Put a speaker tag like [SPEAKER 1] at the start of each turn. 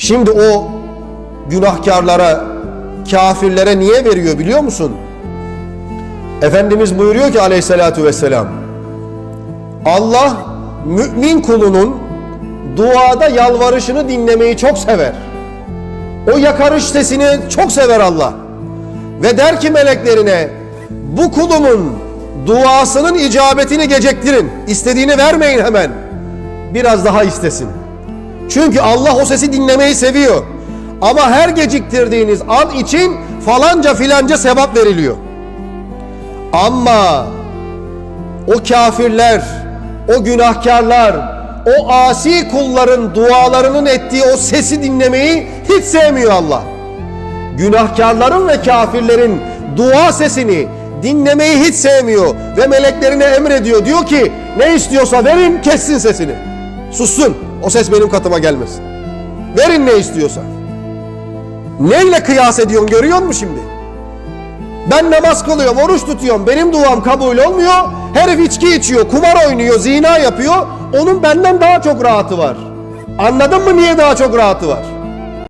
[SPEAKER 1] Şimdi o günahkarlara, kafirlere niye veriyor biliyor musun? Efendimiz buyuruyor ki aleyhissalatu vesselam Allah mümin kulunun duada yalvarışını dinlemeyi çok sever. O yakarış sesini çok sever Allah. Ve der ki meleklerine bu kulumun duasının icabetini geciktirin. İstediğini vermeyin hemen. Biraz daha istesin. Çünkü Allah o sesi dinlemeyi seviyor. Ama her geciktirdiğiniz an için falanca filanca sevap veriliyor. Ama o kafirler, o günahkarlar, o asi kulların dualarının ettiği o sesi dinlemeyi hiç sevmiyor Allah. Günahkarların ve kafirlerin dua sesini dinlemeyi hiç sevmiyor ve meleklerine emrediyor. Diyor ki ne istiyorsa verin kessin sesini. Sussun. O ses benim katıma gelmesin. Verin ne istiyorsa. Neyle kıyas ediyorsun görüyor musun şimdi? Ben namaz kılıyorum, oruç tutuyorum. Benim duam kabul olmuyor. Herif içki içiyor, kumar oynuyor, zina yapıyor. Onun benden daha çok rahatı var. Anladın mı niye daha çok rahatı var?